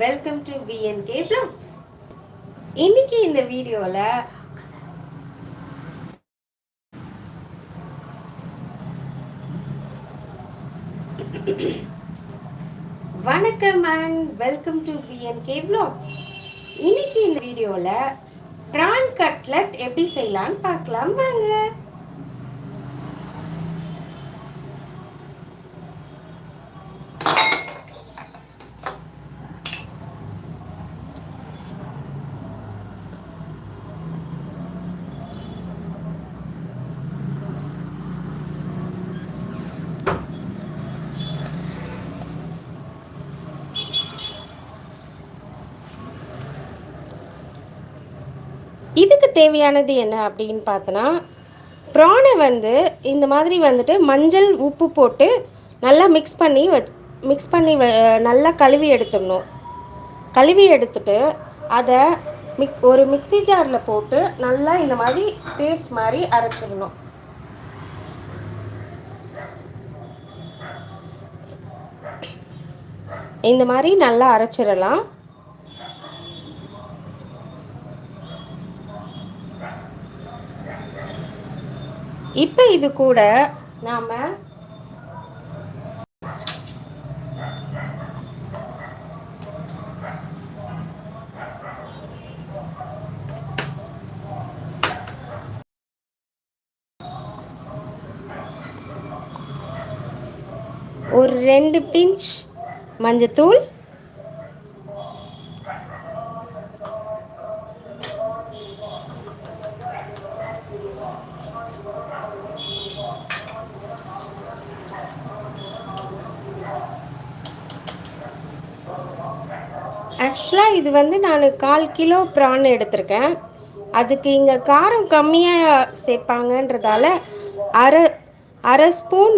Welcome to VNK blocks இன்னைக்கு இந்த வீடியோவில் வணக்கம் and welcome to VNK vlogs இன்னைக்கு இந்த வீடியோவில் ப்ரான் கட்லட் எப்படி செய்யலாம்னு பார்க்கலாம். வாங்க. இதுக்கு தேவையானது என்ன அப்படின்னு பார்த்தோன்னா ப்ரானை வந்து இந்த மாதிரி வந்துட்டு மஞ்சள் உப்பு போட்டு நல்லா மிக்ஸ் பண்ணி வச் மிக்ஸ் பண்ணி வ நல்லா கழுவி எடுத்துடணும். கழுவி எடுத்துட்டு அதை மிக் ஒரு மிக்ஸி ஜாரில் போட்டு நல்லா இந்த மாதிரி பேஸ்ட் மாதிரி அரைச்சிடணும். இந்த மாதிரி நல்லா அரைச்சிடலாம். இப்போ இது கூட நாம் ஒரு ரெண்டு பிஞ்ச் மஞ்சத்தூள். இது வந்து நான் கால் கிலோ ப்ரான் எடுத்திருக்கேன். அதுக்கு இங்கே காரம் கம்மியாக சேர்ப்பாங்கன்றதால அரை அரை ஸ்பூன்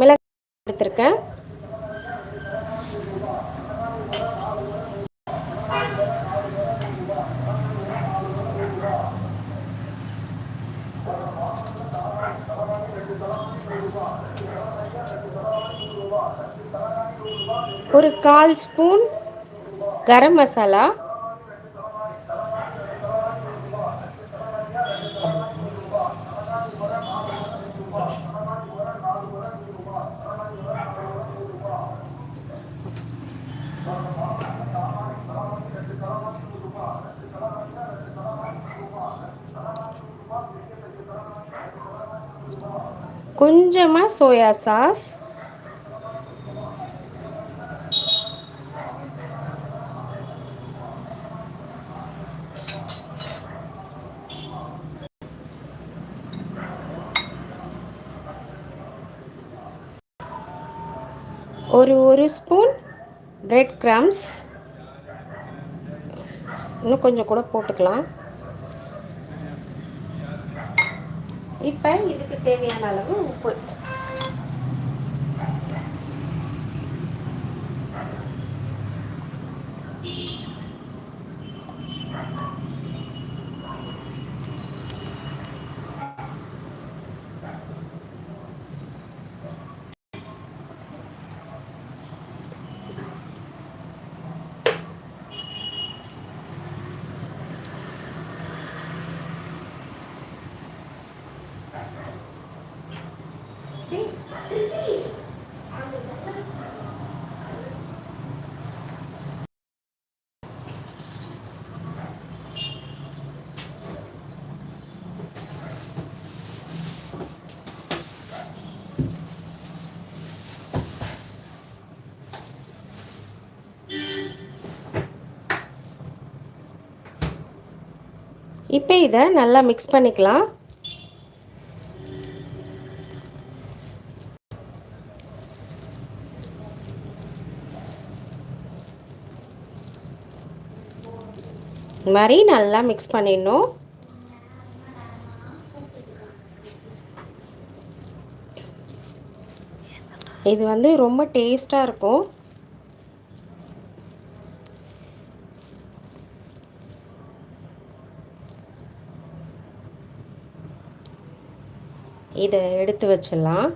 மிளகாய் எடுத்திருக்கேன். ஒரு கால் ஸ்பூன் கரம் மசாலா. கொஞ்சமாக சோயா சாஸ் ஒரு ஒரு ஸ்பூன் பிரெட் கிராம்ஸ் இன்னும் கொஞ்சம் கூட போட்டுக்கலாம். இப்போ இதுக்கு தேவையான அளவு உப்பு. இப்போ இதை நல்லா மிக்ஸ் பண்ணிக்கலாம். இந்த மாதிரி நல்லா மிக்ஸ் பண்ணிடணும். இது வந்து ரொம்ப டேஸ்ட்டாக இருக்கும். இதை எடுத்து வச்சிடலாம்.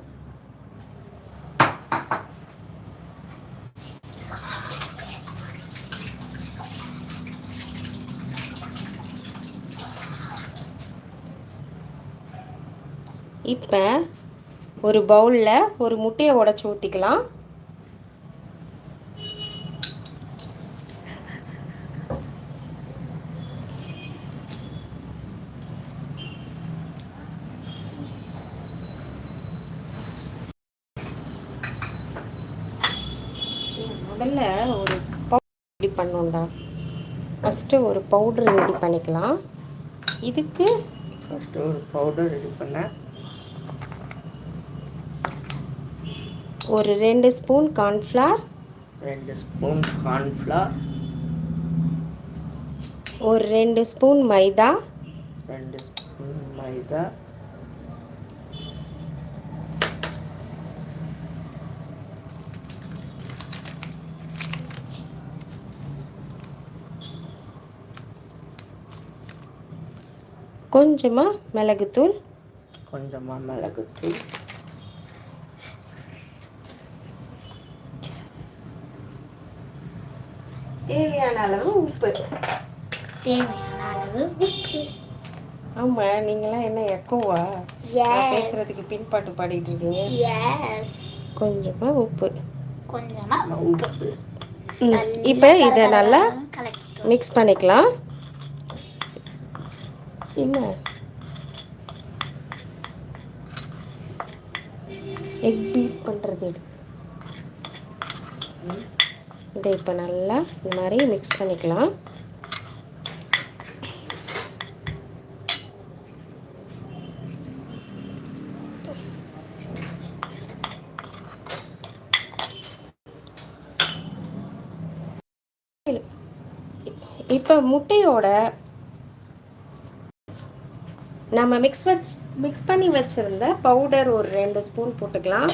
இப்போ ஒரு பவுலில் ஒரு முட்டையை உடச்சி ஊற்றிக்கலாம் பண்ணோண்டா ஃபஸ்ட்டு ஒரு பவுடர் ரெடி பண்ணிக்கலாம். இதுக்கு ஃபஸ்ட்டு ஒரு பவுடர் ரெடி பண்ணேன் ஒரு ரெண்டு ஸ்பூன் கார்ன்ஃப்ளவர் ரெண்டு ஸ்பூன் கார்ன்ஃப்ளவர் ஒரு ரெண்டு ஸ்பூன் மைதா. ரெண்டு ஸ்பூன் மைதா. கொஞ்சமாக மிளகுத்தூள். கொஞ்சமாக மிளகுத்தூள். தேவையான அளவு உப்பு. தேவையான அளவு உப்பு. ஆமாம் நீங்களாம் என்ன எக்கோவா? பேசுறதுக்கு பின்பாட்டு பாடிட்டு இருக்கீங்க. எஸ் கொஞ்சமாக உப்பு. கொஞ்சமா உப்பு. இப்போ இதை நல்லா மிக்ஸ் பண்ணிக்கலாம். என்ன? எக் பீட் பண்ணுறது எடு. இதை இப்போ நல்லா இந்த மாதிரி மிக்ஸ் பண்ணிக்கலாம். இப்போ முட்டையோட நம்ம மிக்ஸ் வச் மிக்ஸ் பண்ணி வச்சுருந்த பவுடர் ஒரு ரெண்டு ஸ்பூன் போட்டுக்கலாம்.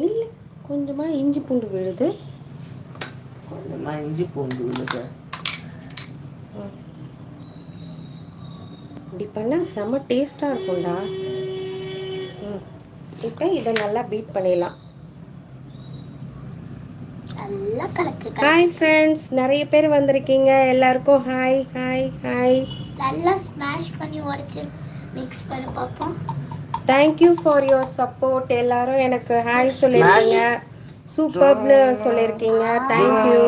இல்லை கொஞ்சமாக இஞ்சி பூண்டு விழுது. கொஞ்சமாக இஞ்சி பூண்டு விழுது. இப்படி பண்ணால் செம்ம டேஸ்ட்டாக இருக்கும்டா. ம். இப்போ இதை நல்லா பீட் பண்ணிடலாம். நல்லா கலக்கு. ஹாய் ஃப்ரெண்ட்ஸ் நிறைய பேர் வந்திருக்கீங்க. எல்லாருக்கும் ஹாய் ஹாய் ஹாய் நல்லா ஸ்மாஷ் பண்ணி உடைச்சு மிக்ஸ் பண்ணி பார்ப்போம். தேங்க்யூ ஃபார் யுவர் சப்போர்ட் எல்லாரும் எனக்கு ஹாய் சொல்லியிருக்கீங்க. சூப்பர்னு சொல்லியிருக்கீங்க. தேங்க்யூ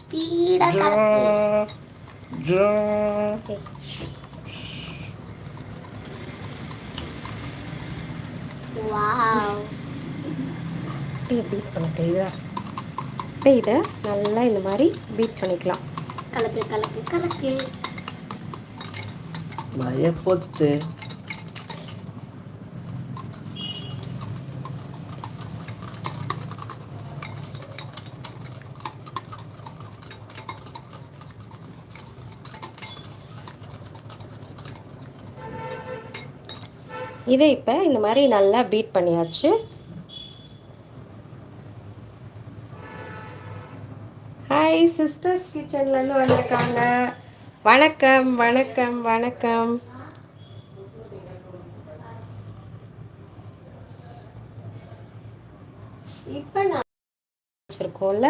ஸ்பீடாக கலக்கு. வாவ் அப்படியே பீட் பண்ண தெரியுதா? இப்போ இதை நல்லா இந்த மாதிரி பீட் பண்ணிக்கலாம். கலக்கு கலக்கு கலக்கு. பயப்பொத்து இதை இப்போ இந்த மாதிரி நல்லா பீட் பண்ணியாச்சு. ஹாய் சிஸ்டர்ஸ் கிச்சன்லேருந்து வந்திருக்காங்க. வணக்கம் வணக்கம் வணக்கம். இப்போ நான் வச்சுருக்கோம்ல.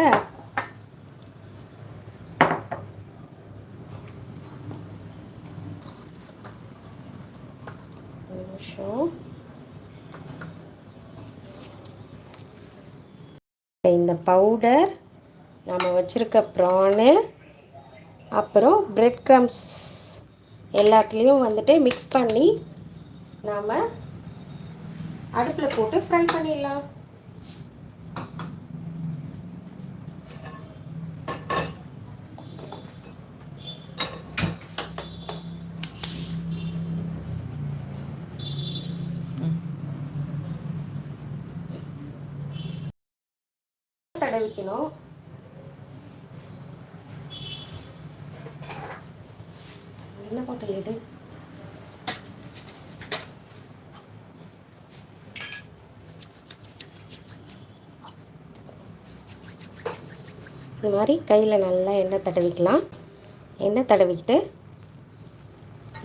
நிமிஷம். இந்த பவுடர் நம்ம வச்சுருக்க ப்ரானு அப்புறம் பிரெட் க்ரம்ஸ் எல்லாத்துலேயும் வந்துட்டு மிக்ஸ் பண்ணி நாம் அடுப்பில் போட்டு ஃப்ரை பண்ணிடலாம். மாதிரி கையில் நல்லா எண்ணெய் தடவிக்கலாம். எண்ணெய் தடவிக்கிட்டு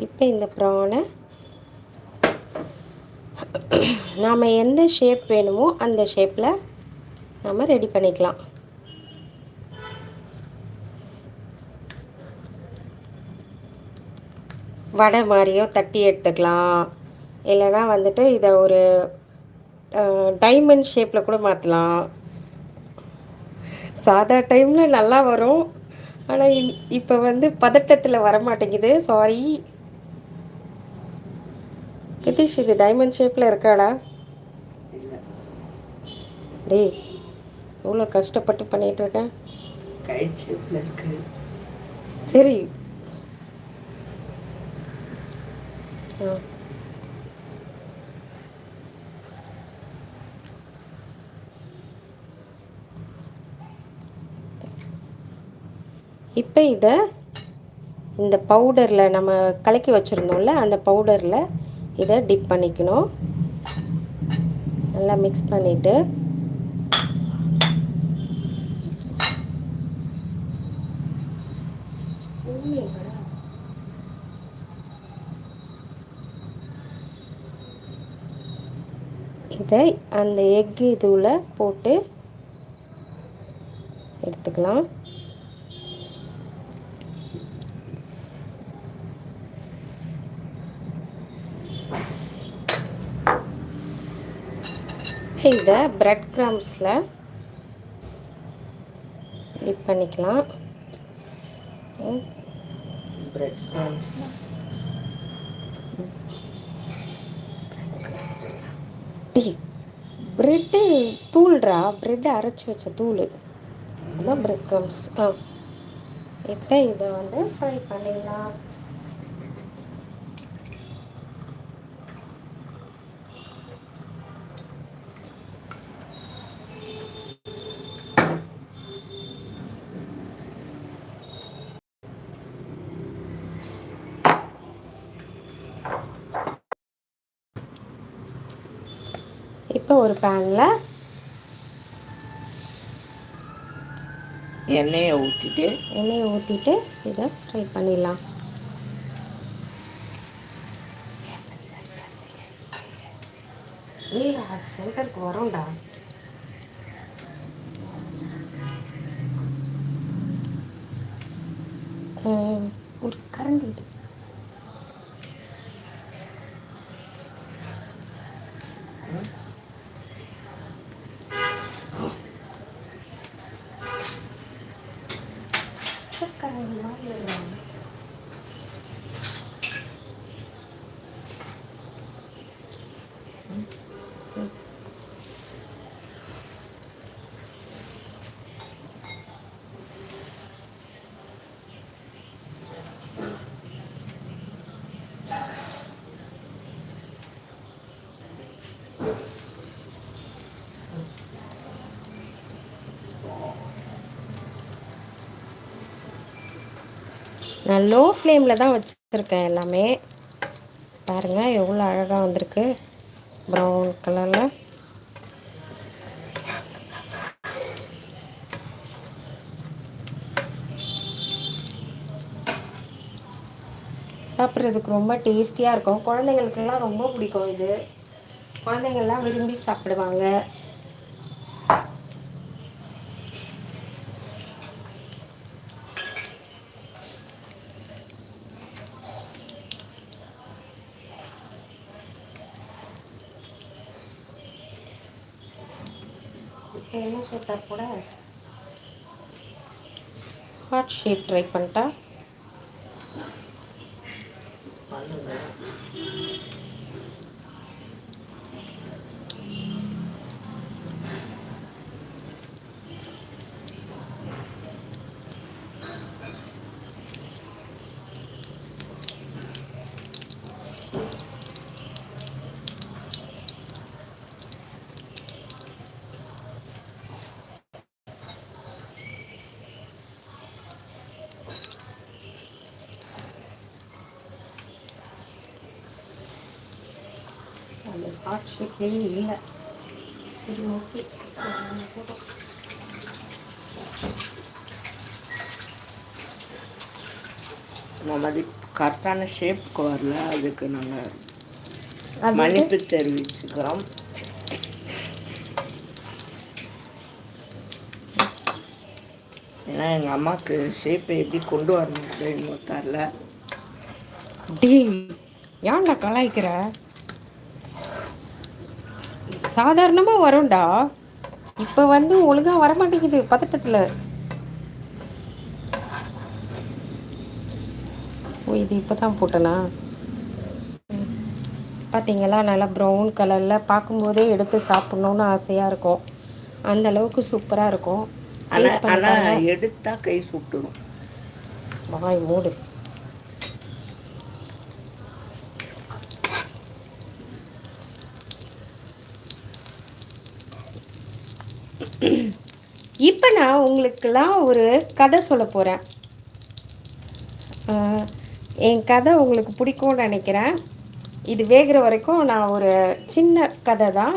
இப்போ இந்த ப்ரானை நாம் எந்த ஷேப் வேணுமோ அந்த ஷேப்பில் நம்ம ரெடி பண்ணிக்கலாம். வடை மாதிரியோ தட்டி எடுத்துக்கலாம். இல்லைன்னா வந்துட்டு இதை ஒரு டைமண்ட் ஷேப்பில் கூட மாற்றலாம் சாதா டைமில் நல்லா வரும். ஆனால் இப்போ வந்து பதட்டத்தில் வர மாட்டேங்குது சாரி கிதிஷ் இது டைமண்ட் ஷேப்பில் இருக்காடா? டேய் எவ்வளோ கஷ்டப்பட்டு இருக்கு. சரி. ஆ. இப்போ இதை இந்த பவுடரில் நம்ம கலக்கி வச்சுருந்தோம்ல அந்த பவுடரில் இதை டிப் பண்ணிக்கணும். நல்லா மிக்ஸ் பண்ணிவிட்டு இதை அந்த எக் இதுவில் போட்டு எடுத்துக்கலாம். இதை பிரெட் கிராம்ஸில் டிப் பண்ணிக்கலாம். பிரெட் கிராம்ஸ் டீ. ப்ரெட்டு தூள்ரா? ப்ரெட்டு அரைச்சி வச்ச தூள். அதுதான் பிரெட் க்ரம்ஸ் ஆ. இப்போ இதை வந்து ஃப்ரை பண்ணிடலாம் இப்போ ஒரு பேனில் எண்ணெயை ஊற்றிட்டு எண்ணெயை ஊற்றிட்டு இதை ஃப்ரை பண்ணிடலாம். ஏய் அது சென்டருக்கு வரோம்டா. ஒரு. கரண்டி மாதிரி எடுங்க. நான் லோ ஃப்ளேமில் தான் வச்சுருக்கேன் எல்லாமே. பாருங்கள் எவ்வளோ அழகாக வந்திருக்கு. ப்ரௌன் கலரில் சாப்பிட்றதுக்கு ரொம்ப டேஸ்டியாக இருக்கும். குழந்தைங்களுக்கெல்லாம் ரொம்ப பிடிக்கும் இது. குழந்தைங்கள்லாம் விரும்பி சாப்பிடுவாங்க. என்ன ஷேப்பாக கூட ஹார்ட் ஷேப் ட்ரை பண்ணிட்டா அந்த ஷேப்லேயே இல்லை சரி ஓகே. இந்த மாதிரி கரெக்டான ஷேப்புக்கு வரல. அதுக்கு நாங்கள் அது மன்னிப்பு தெரிவிச்சுக்கிறோம். ஏன்னா எங்கள் அம்மாவுக்கு ஷேப்பை எப்படி கொண்டு வரணும் அப்படின்னு தெரில டேய் ஏன்டா கலாய்க்கிற? சாதாரணமாக வரும்டா. இப்போ வந்து ஒழுங்காக வரமாட்டேங்குது பதட்டத்தில். ஓ இது இப்போ தான் போட்டனா. பார்த்தீங்களா நல்லா ப்ரௌன் கலரில் பார்க்கும்போதே எடுத்து சாப்பிட்ணுன்னு ஆசையாக இருக்கும். அந்த அளவுக்கு சூப்பராக இருக்கும். எடுத்தா கை சுட்டுடும் வாய் மூடு இப்போ நான் உங்களுக்கெல்லாம் ஒரு கதை சொல்ல போகிறேன் என் கதை உங்களுக்கு பிடிக்கும்னு நினைக்கிறேன். இது வேகிற வரைக்கும் நான் ஒரு சின்ன கதை தான்.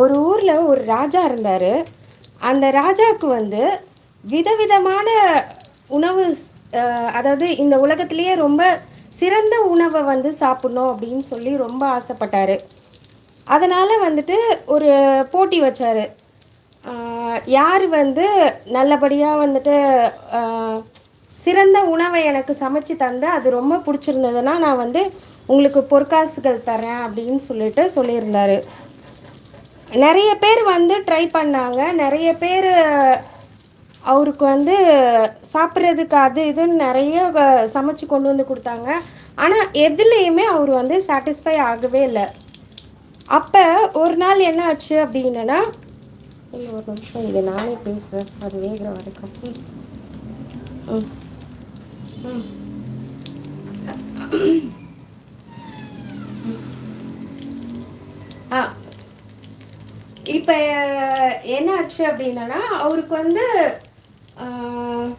ஒரு ஊரில் ஒரு ராஜா இருந்தார். அந்த ராஜாவுக்கு வந்து விதவிதமான உணவு அதாவது இந்த உலகத்திலேயே ரொம்ப சிறந்த உணவை வந்து சாப்பிடணும் அப்படின்னு சொல்லி ரொம்ப ஆசைப்பட்டார். அதனால் வந்துட்டு ஒரு போட்டி வச்சார். யார் வந்து நல்லபடியாக வந்துட்டு சிறந்த உணவை எனக்கு சமைச்சு தந்து அது ரொம்ப பிடிச்சிருந்ததுன்னா நான் வந்து உங்களுக்கு பொற்காசுகள் தரேன் அப்படின்னு சொல்லிட்டு சொல்லியிருந்தார். நிறைய பேர் வந்து ட்ரை பண்ணாங்க. நிறைய பேர் அவருக்கு வந்து சாப்பிட்றதுக்கு அது இதுன்னு நிறைய சமைச்சு கொண்டு வந்து கொடுத்தாங்க. ஆனால் எதுலேயுமே அவர் வந்து சாட்டிஸ்ஃபை ஆகவே இல்லை. அப்போ ஒரு நாள் என்ன ஆச்சு அப்படின்னா இல்லை ஒரு நிமிஷம். இது நானே பேசுகிறேன் அது வேகிற வரைக்கும். ம். ம். ஆ. இப்போ என்ன ஆச்சு அப்படின்னா அவருக்கு வந்து ஆஹ்,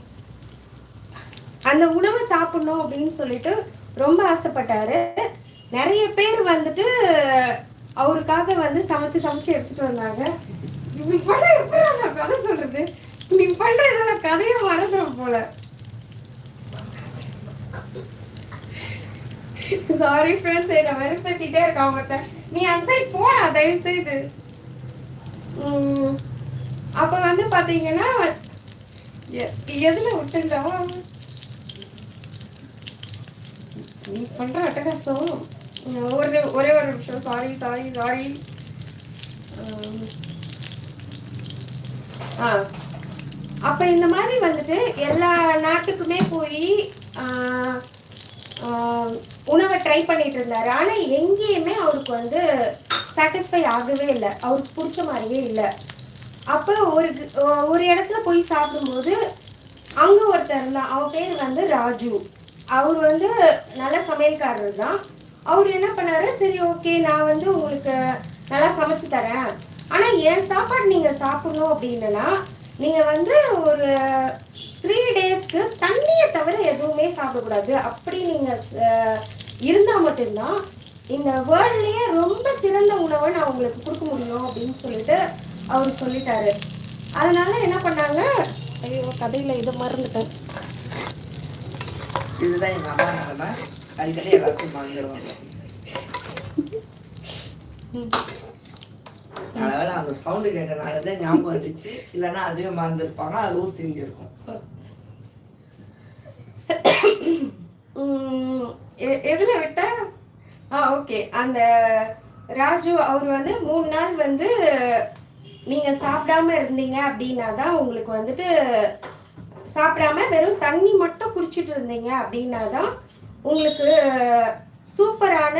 அந்த உணவை சாப்பிடணும் அப்படின்னு சொல்லிட்டு ரொம்ப ஆசைப்பட்டாரு. நிறைய பேர் வந்துட்டு அவருக்காக வந்து சமைச்சு சமைச்சு எடுத்துட்டு வந்தாங்க. இப்படி பண்ண எப்படி நான் கதை சொல்றது? நீ பண்ற இதெல்லாம் கதையை மறந்துடும் போல. சாரி ஃப்ரெண்ட்ஸ் என்ன வெறுப்பத்திட்டே இருக்கான் மத்த நீ அந்த சைட் போடா தயவு செய்து அப்போ அப்ப வந்து பாத்தீங்கன்னா எ- எதுல விட்டுண்டா நீ பண்ற அட்டகாசம். ஒரு ஒரே ஒரு நிமிஷம். சாரி சாரி சாரி அப்ப இந்த மாதிரி வந்துட்டு எல்லா நாட்டுக்குமே போய் உணவை ட்ரை பண்ணிட்டு இருந்தாரு. ஆனா எங்கேயுமே அவருக்கு வந்து சாட்டிஸ்ஃபை ஆகவே இல்லை. அவருக்கு பிடிச்ச மாதிரியே இல்லை. அப்போ ஒரு ஒரு இடத்துல போய் சாப்பிடும்போது அங்க ஒருத்தர் இருந்தான் அவன் பேர் வந்து ராஜு. அவர் வந்து நல்ல சமையல்காரர் தான் அவர் என்ன பண்ணாரு? சரி ஓகே நான் வந்து உங்களுக்கு நல்லா சமைச்சு தரேன். ஆனா என் சாப்பாடு நீங்க சாப்பிடணும் அப்படின்னா நீங்க வந்து ஒரு த்ரீ டேஸ்க்கு தண்ணியை தவிர எதுவுமே சாப்பிடக்கூடாது. அப்படி நீங்க அஹ், இருந்தா மட்டும்தான் இந்த வேர்ல்ட்லயே ரொம்ப சிறந்த உணவை நான் உங்களுக்கு கொடுக்க முடியும் அப்படின்னு சொல்லிட்டு அவர் சொல்லிட்டாரு. அதனால என்ன பண்ணாங்க? ஐயோ கதையில இதை மறந்துட்டேன். இதுதான் எங்க அம்மா நிலைமை அடிக்கடி எல்லாத்தையும் மறந்துடுவாங்க அதனால அந்த சவுண்டு கேட்டனால தான் ஞாபகம் வந்துச்சு. இல்லைன்னா அதுவே மறந்துருப்பாங்க. அது ஊர் தெரிஞ்சிருக்கும் உம், எ- எதுல ஆ ஓகே அந்த ராஜு அவர் வந்து மூணு நாள் வந்து நீங்க சாப்பிடாம இருந்தீங்க அப்படின்னா தான் உங்களுக்கு வந்துட்டு சாப்பிடாம வெறும் தண்ணி மட்டும் குடிச்சிட்டு இருந்தீங்க அப்படின்னா தான் உங்களுக்கு சூப்பரான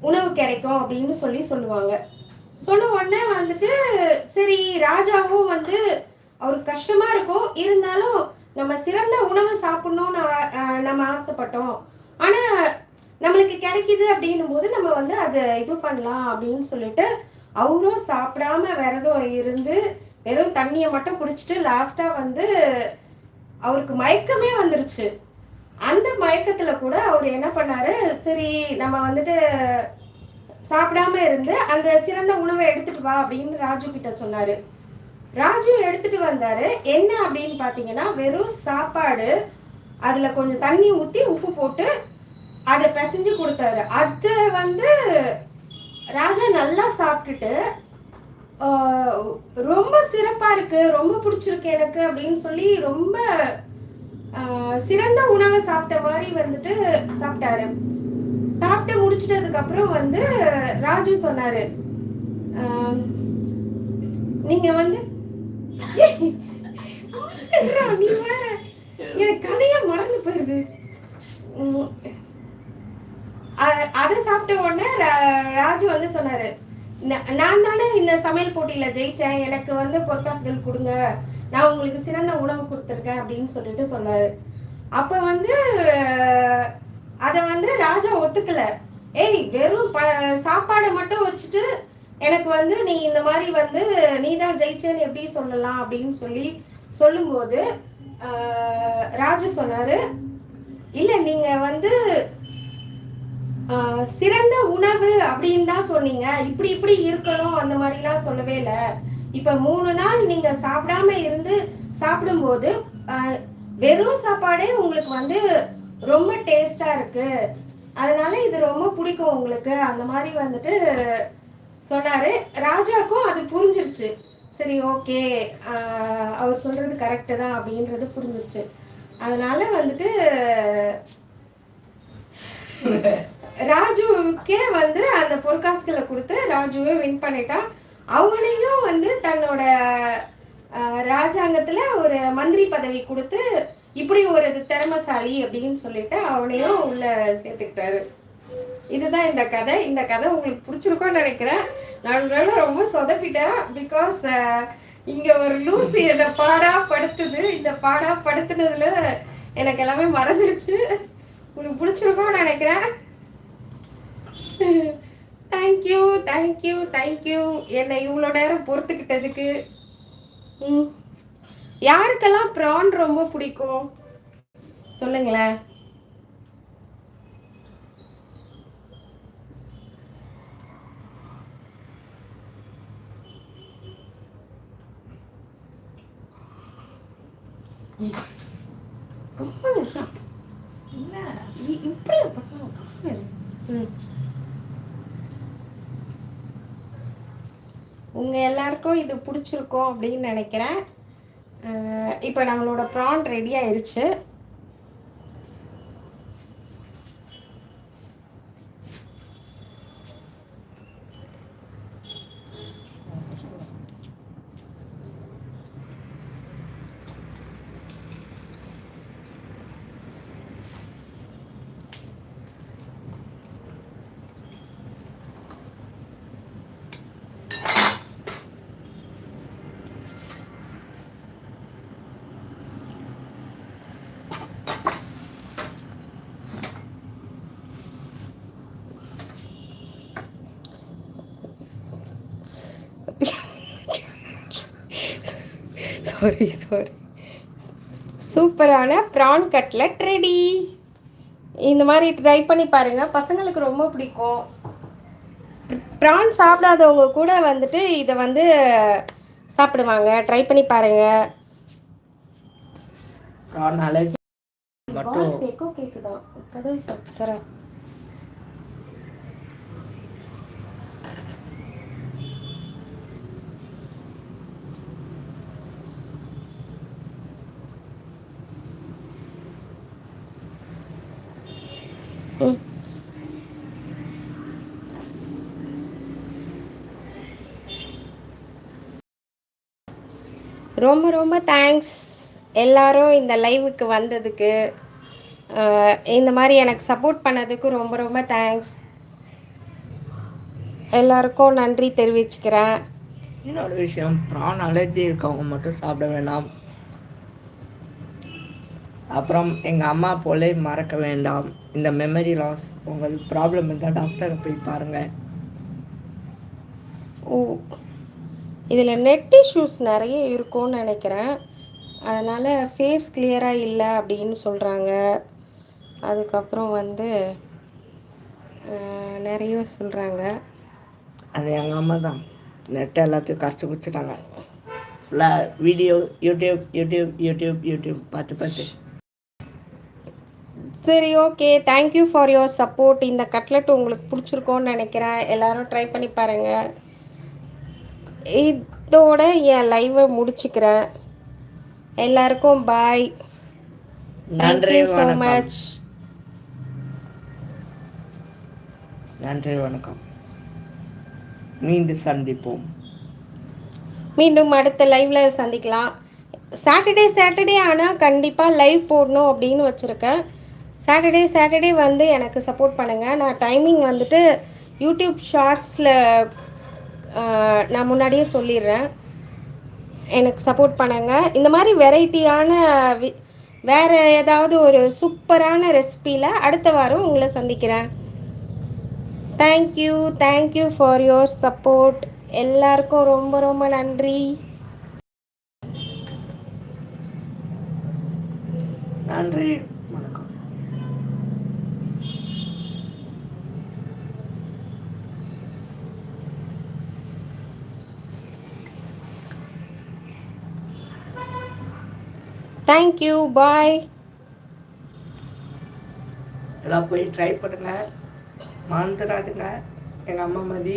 உணவு கிடைக்கும் அப்படின்னு சொல்லி சொல்லுவாங்க. சொன்ன உடனே வந்துட்டு சரி ராஜாவும் வந்து அவருக்கு கஷ்டமா இருக்கும். இருந்தாலும் நம்ம சிறந்த உணவு சாப்பிடணும்னு நம்ம ஆசைப்பட்டோம். ஆனா நம்மளுக்கு கிடைக்குது அப்படின்னும் போது நம்ம வந்து அதை இது பண்ணலாம் அப்படின்னு சொல்லிட்டு அவரும் சாப்பிடாம விரதம் இருந்து வெறும் தண்ணியை மட்டும் குடிச்சிட்டு லாஸ்டா வந்து அவருக்கு மயக்கமே வந்துருச்சு. அந்த மயக்கத்துல கூட அவர் என்ன பண்ணாரு சரி நம்ம வந்துட்டு சாப்பிடாம இருந்து அந்த சிறந்த உணவை எடுத்துட்டு வா அப்படின்னு ராஜு கிட்ட சொன்னாரு. ராஜு எடுத்துட்டு வந்தாரு. என்ன அப்படின்னு பாத்தீங்கன்னா வெறும் சாப்பாடு அதுல கொஞ்சம் தண்ணி ஊத்தி உப்பு போட்டு அதை பிசைஞ்சு கொடுத்தாரு. அதை வந்து ராஜா நல்லா சாப்பிட்டுட்டு ரொம்ப சிறப்பா இருக்கு ரொம்ப பிடிச்சிருக்கு எனக்கு அப்படின்னு சொல்லி ரொம்ப சிறந்த உணவை சாப்பிட்ட மாதிரி வந்துட்டு சாப்பிட்டாரு. சாப்பிட்டு முடிச்சிட்டதுக்கு அப்புறம் வந்து ராஜு சொன்னாரு. நீங்க வந்து நீ வேற. எனக்கு கதையா மறந்து போயிருது. உம், அதை சாப்பிட்ட உடனே ரா- ராஜு வந்து சொன்னாரு நான் தானே இந்த சமையல் போட்டியில ஜெயிச்சேன். எனக்கு வந்து பொற்காசுகள் கொடுங்க. நான் உங்களுக்கு சிறந்த உணவு கொடுத்துருக்கேன். அப்படின்னு சொல்லிட்டு சொன்னாரு. அப்ப வந்து அதை வந்து ராஜா ஒத்துக்கல. ஏய் வெறும் ப சாப்பாடை மட்டும் வச்சுட்டு எனக்கு வந்து நீ இந்த மாதிரி வந்து நீ தான் ஜெயிச்சேன்னு எப்படி சொல்லலாம் அப்படின்னு சொல்லி சொல்லும்போது ராஜா சொன்னாரு இல்லை நீங்க வந்து சிறந்த உணவு அப்படின்னு தான் சொன்னீங்க. இப்படி இப்படி இருக்கணும். அந்த மாதிரிலாம் சொல்லவே இல்லை. இப்ப மூணு நாள் நீங்க சாப்பிடாம இருந்து சாப்பிடும்போது வெறும் சாப்பாடே உங்களுக்கு வந்து ரொம்ப டேஸ்டா இருக்கு. அதனால இது ரொம்ப பிடிக்கும் உங்களுக்கு. அந்த மாதிரி வந்துட்டு சொன்னாரு. ராஜாக்கும் அது புரிஞ்சிருச்சு. சரி ஓகே அவர் சொல்றது கரெக்டு தான் அப்படின்றது புரிஞ்சிருச்சு. அதனால வந்துட்டு ராஜுவுக்கே வந்து அந்த பொற்காசுகளை கொடுத்து ராஜுவே வின் பண்ணிட்டான். அவனையும் வந்து தன்னோட ராஜாங்கத்தில் ராஜாங்கத்துல ஒரு மந்திரி பதவி கொடுத்து இப்படி ஒரு திறமசாலி அப்படின்னு சொல்லிட்டு அவனையும் உள்ள சேர்த்துக்கிட்டாரு. இதுதான் இந்த கதை. இந்த கதை உங்களுக்கு பிடிச்சிருக்கோன்னு நினைக்கிறேன். நான் ரொம்ப சொதப்பிட்டேன் பிகாஸ் இங்க ஒரு லூசி என்ன பாடா படுத்துது. இந்த பாடா படுத்துனதுல எனக்கு எல்லாமே மறந்துருச்சு. உங்களுக்கு பிடிச்சிருக்கோம்னு நினைக்கிறேன். தேங்க்யூ தேங்க்யூ தேங்க்யூ என்னை இவ்வளோ நேரம் பொறுத்துக்கிட்டதுக்கு. ம். யாருக்கெல்லாம் ப்ரான் ரொம்ப பிடிக்கும்? சொல்லுங்களேன். உங்க எல்லாருக்கும் இது பிடிச்சிருக்கும் அப்படின்னு நினைக்கிறேன். இப்போ நம்மளோட ப்ரான் ரெடி ஆயிருச்சு. சாரி சாரி சூப்பரான ப்ரான் கட்லட் ரெடி இந்த மாதிரி ட்ரை பண்ணி பாருங்க. பசங்களுக்கு ரொம்ப பிடிக்கும். ப்ரான் சாப்பிடாதவங்க கூட வந்துட்டு இதை வந்து சாப்பிடுவாங்க. ட்ரை பண்ணி பாருங்க. ப்ரான் அலர்ஜி மட்டும். கேக்குதான் கதவு சார் ரொம்ப ரொம்ப தேங்க்ஸ் எல்லாரும் இந்த லைவுக்கு வந்ததுக்கு. இந்த மாதிரி எனக்கு சப்போர்ட் பண்ணதுக்கு ரொம்ப ரொம்ப தேங்க்ஸ் எல்லாருக்கும் நன்றி தெரிவிச்சுக்கிறேன். இன்னொரு விஷயம் ப்ரான் அலர்ஜி இருக்கவங்க மட்டும் சாப்பிட வேண்டாம் அப்புறம் எங்கள் அம்மா போலே மறக்க வேண்டாம். இந்த மெமரி லாஸ் உங்களுக்கு ப்ராப்ளம் இருந்தால் டாக்டரை போய் பாருங்கள் ஓ இதில் நெட் இஷ்யூஸ் நிறைய இருக்கும்னு நினைக்கிறேன். அதனால் ஃபேஸ் கிளியராக இல்லை அப்படின்னு சொல்கிறாங்க அதுக்கப்புறம் வந்து நிறைய சொல்கிறாங்க அது எங்கள் அம்மா தான். நெட்டை எல்லாத்தையும் கஷ்ட குடிச்சிட்டாங்க. ஃபுல்லாக video YouTube YouTube YouTube YouTube பார்த்து பார்த்து. சரி okay thank you for your support இந்த கட்லெட் உங்களுக்கு பிடிச்சிருக்கோன்னு நினைக்கிறேன். எல்லாரும் ட்ரை பண்ணி பாருங்கள் இதோட என் லைவை முடிச்சுக்கிறேன். எல்லாருக்கும் பாய் நன்றி ஸோ மச் நன்றி வணக்கம். மீண்டும் சந்திப்போம். மீண்டும் அடுத்த லைவ்ல சந்திக்கலாம். சாட்டர்டே சாட்டர்டே ஆனால் கண்டிப்பாக லைவ் போடணும் அப்படின்னு வச்சுருக்கேன். சாட்டர்டே சாட்டர்டே வந்து எனக்கு சப்போர்ட் பண்ணுங்கள் நான் டைமிங் வந்துட்டு யூடியூப் ஷார்ட்ஸில் நான் முன்னாடியே சொல்லிடுறேன். எனக்கு சப்போர்ட் பண்ணுங்கள் இந்த மாதிரி வெரைட்டியான வி வேறு ஏதாவது ஒரு சூப்பரான ரெசிப்பியில் அடுத்த வாரம் உங்களை சந்திக்கிறேன். Thank you thank you for your support எல்லாருக்கும் ரொம்ப ரொம்ப நன்றி. நன்றி வணக்கம் தேங்க்யூ பாய் எல்லாம் போய் ட்ரை பண்ணுங்க. மறந்துடாதுங்க. எங்கள் அம்மா மதி.